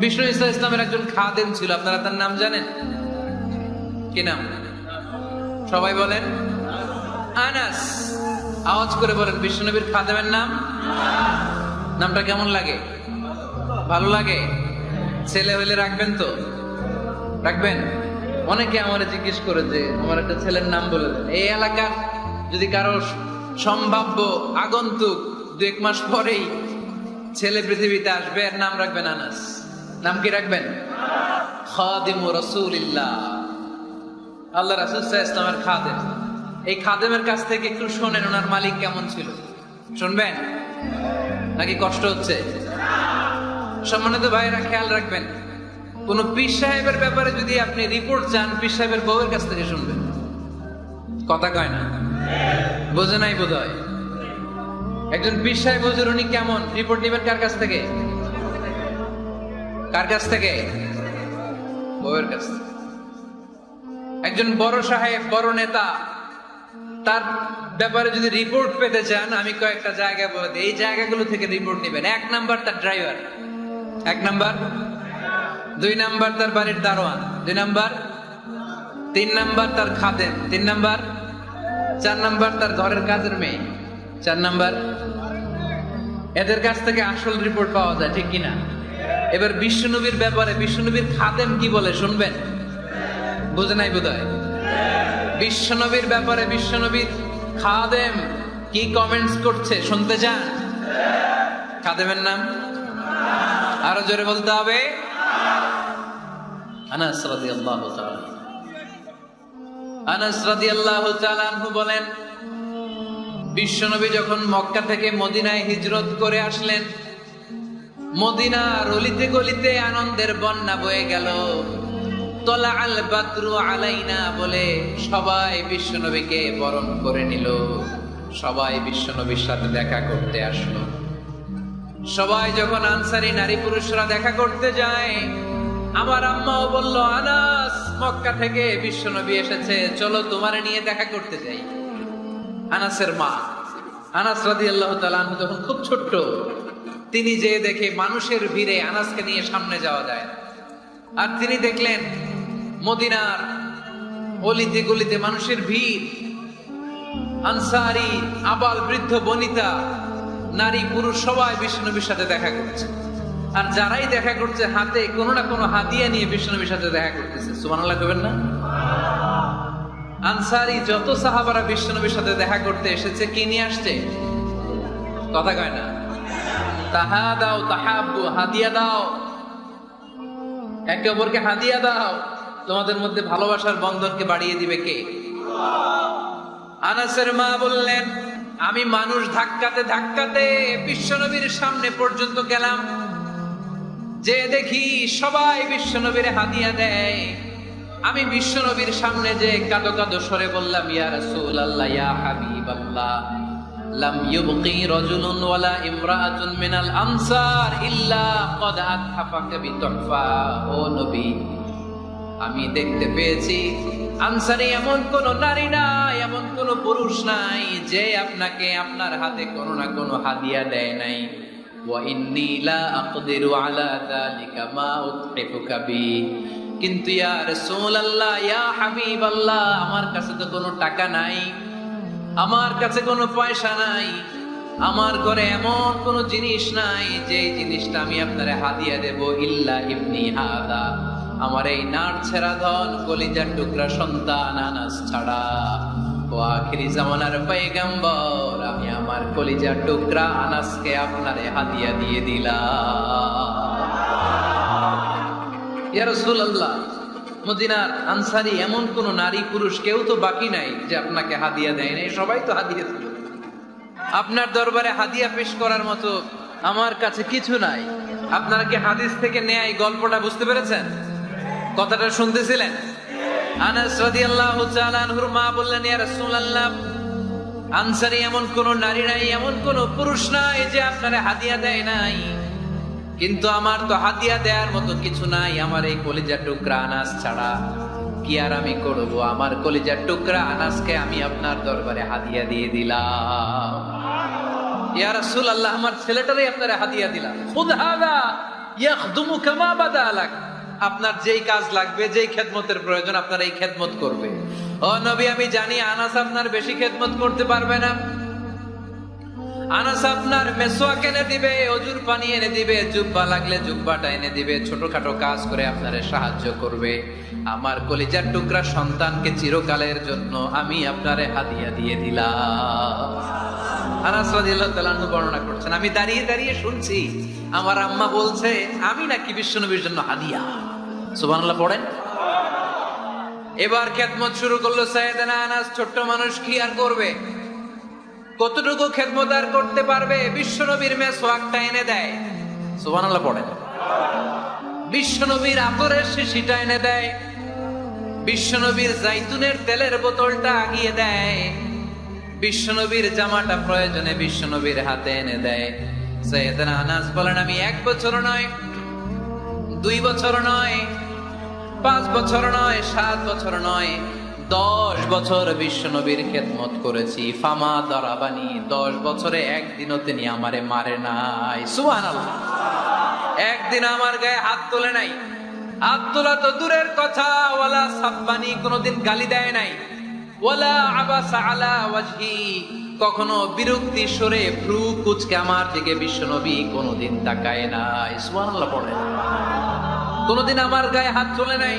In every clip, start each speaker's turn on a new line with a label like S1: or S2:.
S1: বিষ্ণু ইসা ইসলামের একজন খাদেম ছিল, আপনারা তার নাম জানেন? কি নাম? সবাই বলেন? আনাস। আওয়াজ করে বলেন বিষ্ণুনবীর খাদেমের নাম? নামটা কেমন লাগে? ভালো লাগে? ছেলে হইলে রাখবেন তো? রাখবেন? অনেকে আমার জিজ্ঞেস করে যে আমার একটা ছেলের নাম বলে এই এলাকার যদি কারও সম্ভাব্য আগন্তুক দু এক মাস পরেই ছেলে পৃথিবীতে আসবে, এর নাম রাখবেন আনাস। নাম কি রাখবেন? আল্লাহ রাসূল ইসলামের খাদেম। এই খাদেমের কাছ থেকে একটু শোনেন, ওনার মালিক কেমন ছিল? শুনবেন? নাকি কষ্ট হচ্ছে? সম্মানিত ভাইরা খেয়াল রাখবেন, কোন পীর সাহেবের ব্যাপারে যদি আপনি রিপোর্ট চান, পীর সাহেবের বউয়ের কাছ থেকে শুনবেন। কথা কয় না? বোঝে নাই বোধ হয় একজন পীর সাহেব, হুজুর, উনি কেমন? রিপোর্ট নেবেন কার কাছ থেকে? কার কাছ থেকে? বউয়ের কাছ থেকে। একজন বড় সাহেব, বড় নেতা, তার ব্যাপারে যদি রিপোর্ট পেতে চান, আমি কয়েকটা জায়গা বলে এই জায়গাগুলো থেকে রিপোর্ট নেবেন। এক নাম্বার তার ড্রাইভার এক নাম্বার। দুই নাম্বার তার বাড়ির দারোয়ান। দুই নাম্বার। তিন নাম্বার তার খাদেম। তিন নাম্বার। চার নাম্বার তার ঘরের কাজের মেয়ে। চার নাম্বার। এদের কাছ থেকে আসল রিপোর্ট পাওয়া যায়, ঠিক কিনা? এবার বিশ্বনবীর ব্যাপারে বিশ্বনবীর খাদেম কি বলে শুনবেন? বুঝে নাই বোধ হয় বিশ্বনবীর ব্যাপারে বিশ্বনবীর খাদেম কি কমেন্টস করছে শুনতে চান? খাদেমের নাম? আরও জোরে বলতে হবে। আনাস রাদিয়াল্লাহু তাআলা আনাস রাদিয়াল্লাহু তাআলা বলেন বিশ্বনবী যখন মক্কা থেকে মদিনায় হিজরত করে আসলেন মদিনার অলিতে গলিতে আনন্দের বন্যা বয়ে গেল। তলা আল বাদরু আলাইনা বলে সবাই বিশ্বনবীকে বরণ করে নিল। সবাই বিশ্বনবীর সাথে দেখা করতে আসলো। সবাই যখন আনসারি নারী পুরুষরা দেখা করতে যায়, আমার আম্মাও বলল, আনাস, মক্কা থেকে বিশ্বনবী এসেছে, চলো তোমারে নিয়ে দেখা করতে যাই। আনাসের মা, আনাস রাদি আল্লাহ তালু যখন খুব ছোট্ট। তিনি যে দেখে মানুষের ভিড়ে আনাসকে নিয়ে সামনে যাওয়া যায়। আর তিনি দেখলেন মদিনার অলিতে গলিতে মানুষের ভিড়। আনসারি, আবাল, বৃদ্ধ, বনিতা, নারী, পুরুষ সবাই বিষ্ণুনবীর সাথে দেখা করছে। আর যারাই দেখা করছে হাতে, কোনো না কোনো হাতিয়া নিয়ে বিষ্ণুনবীর সাথে দেখা করতেছে। সুমানাল্লাহ করবেন না? আনসারি, যত সাহাবারা বিষ্ণুনবীর সাথে দেখা করতে এসেছে, কি নিয়ে আসছে? কথা কয় না। তাহা দাও তাহাব্বু, হাদিয়া দাও। একে অপরকে হাদিয়া দাও। তোমাদের মধ্যে ভালোবাসার বন্ধনকে বাড়িয়ে দিবে কে? আনাসের মা বললেন, আমি মানুষ ধাক্কাতে ধাক্কাতে বিশ্বনবীর সামনে পর্যন্ত গেলাম। যে দেখি সবাই বিশ্বনবীর হাদিয়া দেয়। আমি বিশ্বনবীর সামনে যে কাদো কাদো সরে বললাম, ইয়া রাসূল আল্লাহ ইয়া হাবিব আল্লাহ লাম ওয়ালা ইমরাআতুন মিনাল আনসার ইল্লা আমি দেখতে পেয়েছি, আনসারে এমন কোন নারী নাই, এমন কোন পুরুষ নাই, যে আপনাকে আপনার হাতে কোনো না কোনো হাদিয়া দেয় নাই। কিন্তু ইয়া আমার কাছে তো কোনো টাকা নাই। আমার কাছে কোনো পয়সা নাই। আমার ঘরে এমন কোনো জিনিস নাই যে জিনিসটা আমি আপনারে হাদিয়া দেব, ইল্লা ইবনি হাদা। আমার এই নার ছেড়া ধন, কলিজার টুকরা সন্তান আনাস ছাড়া। ও আখিরি জামানার পয়গম্বর, আমি আমার কলিজার টুকরা আনাসকে আপনারে হাদিয়া দিয়ে দিলাম। ইয়া রাসূলুল্লাহ মদিনার আনসারি এমন কোন নারী পুরুষ কেউ তো বাকি নাই যে আপনাকে হাদিয়া দেয় নাই। সবাই তো হাদিয়া দিল আপনার দরবারে হাদিয়া পেশ করার মতো আমার কাছে কিছু নাই। আপনারা কি হাদিস থেকে নেয় এই গল্পটা বুঝতে পেরেছেন? কথাটা শুনতেছিলেন? আনাস রাদিয়াল্লাহু তাআলা আনহুর মা বললেন, ইয়া রাসূলুল্লাহ, আনসারি এমন কোন নারী নাই, এমন কোন পুরুষ নাই যে আপনারে হাদিয়া দেয় নাই। কিন্তু আমার তো হাতিয়া দেওয়ার মতো কিছু নাই, আমার এই কলিজার টুকরা আনাস ছাড়া কি আর আমি করব? আমার কলিজার টুকরা আনাসকে আমি আপনার দরবারে হাতিয়া দিয়ে দিলাম। ইয়া রাসূলুল্লাহ, আমার ছেলেটারই আপনারে হাদিয়া দিলাম। খুদ হাদা ইয়াখদুমু কামা বাদা আলাক আপনার যেই কাজ লাগবে, যেই খেদমতের প্রয়োজন, আপনার এই খেদমত করবে। ও নবী, আমি জানি আনাস আপনার বেশি খেদমত করতে পারবে না। আনাস আপনার মেসোয়াক এনে দিবে, অজুর পানি এনে দিবে, জুব্বা লাগলে জুব্বাটা এনে দিবে, ছোটখাটো কাজ করে আপনারে সাহায্য করবে। আমার কলিজার টুকরা সন্তানকে চিরকালের জন্য আমি আপনারে হাদিয়া দিয়ে দিলাম। আনাস রাদিয়াল্লাহু তাআলা বর্ণনা করছেন, আমি দাঁড়িয়ে দাঁড়িয়ে শুনছি, আমার আম্মা বলছে, আমি নাকি বিশ্বনবীর জন্য হাদিয়া। সুবহানাল্লাহ, পড়েন। এবার খেদমত শুরু করল, সাইয়েদানা আনাস, ছোট্ট মানুষ কি আর করবে? কতটুকু খেদমত আর করতে পারবে, বিশ্বনবীর মেসওয়াকটা এনে দেয়। সুবহানাল্লাহ পড়েন। বিশ্বনবীর আতরের শিশিটা এনে দেয়। বিশ্বনবীর জাইতুনের তেলের বোতলটা আগিয়ে দেয়। বিশ্বনবীর জামাটা প্রয়োজনে বিশ্বনবীর হাতে এনে দেয়। সৈয়দনা আনাস বলেন, আমি এক বছর নয়, দুই বছর নয়, পাঁচ বছর নয়, সাত বছর নয় দশ বছর বিশ্বনবীর খেদমত করেছি। ফামা দারাবানি, দশ বছরে একদিনও তিনি আমারে মারে নাই। সুহান একদিন আমার গায়ে হাত তোলে নাই। হাত তোলা তো দূরের কথা, ওয়ালা সাব্বানি কোনোদিন গালি দেয় নাই। ওয়ালা আবাসা আলা ওয়াজহি, কখনো বিরক্তি সরে ভ্রু কুচকে আমার দিকে বিশ্বনবী কোনোদিন তাকায় নাই। সুবহানাল্লাহ পড়ে। কোনোদিন আমার গায়ে হাত চলে নাই।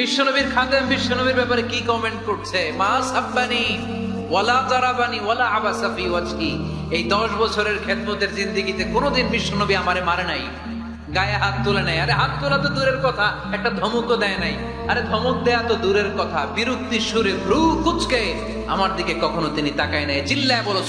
S1: বিশ্বনবীর খাদেম, বিশ্বনবীর ব্যাপারে কি কমেন্ট করছে? মা সাব্বানি, ওয়ালা জারাবানি ওয়ালা আবাসাফি ওয়াজকি এই দশ বছরের খেদমতের জিন্দিগিতে কোনোদিন বিশ্বনবী আমারে মারে নাই, গায়ে হাত তুলে নাই। আরে হাত তোলা তো দূরের কথা, একটা ধমকও দেয় নাই। আরে ধমক দেয়া তো দূরের কথা, বিরক্তি সুরে ভ্রু কুচকে আমার দিকে কখনো তিনি তাকায় নাই। চিল্লায় বলো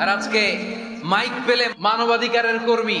S1: আর আজকে মাইক পেলে মানবাধিকারের কর্মী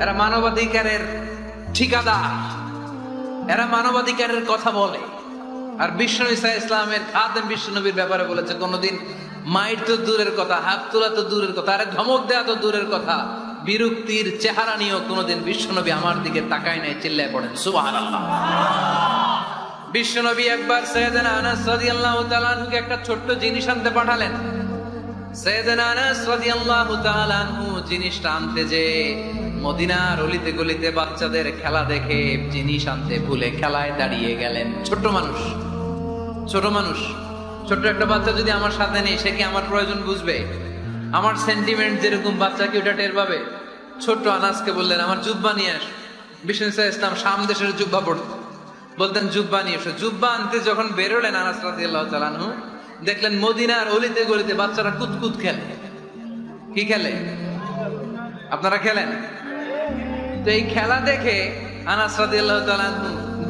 S1: এরা মানবাধিকারের ঠিকাদার। এরা মানবাধিকারের কথা বলে। আর বিষ্ণু ইসা ইসলামের খাদেম বিষ্ণুনবীর ব্যাপারে বলেছে, কোনোদিন মাইর তো দূরের কথা, হাত তোলা তো দূরের কথা, আরে ধমক দেওয়া তো দূরের কথা। বিরক্তির চেহারা নিয়েও কোনোদিন বিশ্বনবী আমার দিকে তাকায় নাই, চিল্লায় পড়েন। সুবহানাল্লাহ। বিশ্বনবী একবার সৈয়দনা আনাস রাদিয়াল্লাহু তাআলা একটা ছোট্ট জিনিস আনতে পাঠালেন। সৈয়দনা আনাস রাদিয়াল্লাহু তাআলা জিনিসটা আনতে যে মদিনার অলিতে গলিতে বাচ্চাদের খেলা দেখে জিনিস আনতে ভুলে খেলায় দাঁড়িয়ে গেলেন। ছোট্ট মানুষ, ছোট মানুষ, ছোট্ট একটা বাচ্চা যদি আমার সাথে নেই, সে কি আমার প্রয়োজন বুঝবে? আমার সেন্টিমেন্ট যেরকম বাচ্চা কি ওটা টের পাবে? ছোট্ট আনাসকে বললেন, আমার জুব্বা নিয়ে আস। ইসা ইসলাম শাম দেশের জুব্বা পড়তো। বলতেন, জুব্বা নিয়ে এসো। জুব্বা আনতে যখন বেরোলেন আনাস রাদিয়াল্লাহু দেখলেন মদিনার অলিতে গলিতে বাচ্চারা কুতকুত খেলে। কি খেলে? আপনারা খেলেন? তো এই খেলা দেখে আনাস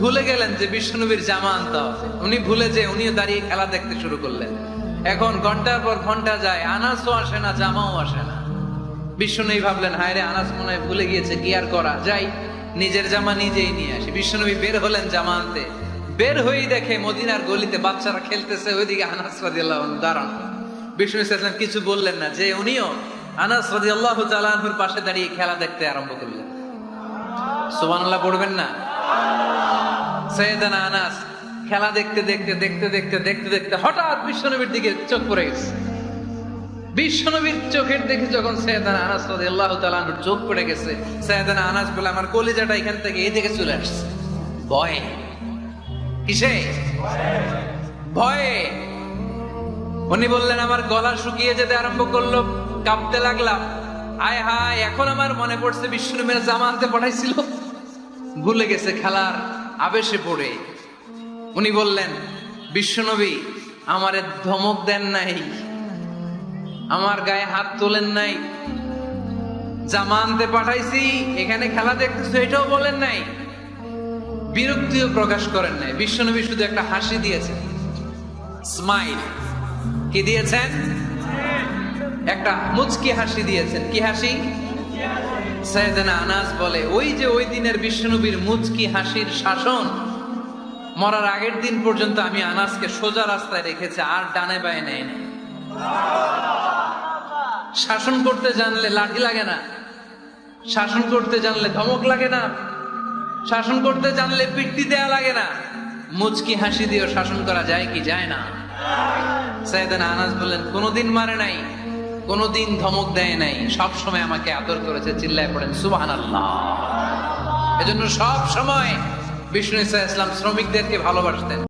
S1: ভুলে গেলেন যে বিষ্ণুনবীর জামা আনতে হবে উনি ভুলে যে উনিও দাঁড়িয়ে খেলা দেখতে শুরু করলেন। এখন ঘণ্টার পর ঘণ্টা যায়, আনাসও আসে না, জামাও আসে না। বিষ্ণুনবী ভাবলেন, হায় রে, আনাস মনে হয় ভুলে গিয়েছে, কি আর করা যাই নিজের জামা নিজেই নিয়ে আসি। বিশ্বনবী বের হলেন জামা আনতে বের হয়েই দেখে মদিনার গলিতে বাচ্চারা খেলতেছে, ওইদিকে আনাস দাঁড়ান। বিষ্ণু কিছু বললেন না যে উনিও আনাস পাশে দাঁড়িয়ে খেলা দেখতে আরম্ভ করলেন। সুবহানাল্লাহ পড়বেন না। সৈয়দানা আনাস, খেলা দেখতে দেখতে দেখতে দেখতে দেখতে দেখতে হঠাৎ বিশ্বনবীর দিকে চোখ পড়ে গেছে। বিশ্বনবীর চোখের দেখে যখন সৈয়দানা আনাস রাদিয়াল্লাহু তাআলা চোখ পড়ে গেছে, সৈয়দানা আনাস বলে, আমার কলিজাটা এখান থেকে এই দিকে চলে আসছে। ভয়ে? কিসে? ভয়ে? উনি বললেন, আমার গলা শুকিয়ে যেতে আরম্ভ করল, কাঁপতে লাগলাম। আয় হায়, এখন আমার মনে পড়ছে বিষ্ণুমের জামা আনতে পাঠাইছিল। ভুলে গেছে খেলার আবেশে পড়ে। উনি বললেন, বিশ্বনবী, আমারে ধমক দেন নাই, আমার গায়ে হাত তোলেন নাই, জামা আনতে পাঠাইছি, এখানে খেলা দেখতেছো, এটাও বলেন নাই, বিরক্তিও প্রকাশ করেন নাই। বিশ্বনবী শুধু একটা হাসি দিয়েছেন। স্মাইল। কি দিয়েছেন? একটা মুচকি হাসি দিয়েছেন। কি হাসি? সৈয়দনা আনাস বলে, ওই যে ওই দিনের বিশ্বনবীর মুচকি হাসির শাসন, মরার আগের দিন পর্যন্ত আমি আনাসকে সোজা রাস্তায় রেখেছি, আর ডানে বায়ে নেয় নাই। শাসন করতে জানলে লাঠি লাগে না, শাসন করতে জানলে ধমক লাগে না, শাসন করতে জানলে পিট্টি দেয়া লাগে না। মুচকি হাসি দিয়েও শাসন করা যায় কি যায় না? সাইদান আনাস বললেন, কোনোদিন মারে নাই। কোনোদিন ধমক দেয় নাই। সব সময় আমাকে আদর করেছে, চিল্লায় পড়েন সুবাহান আল্লাহ এজন্য সব সময় বিষ্ণু ইসা ইসলাম শ্রমিকদেরকে ভালোবাসতেন।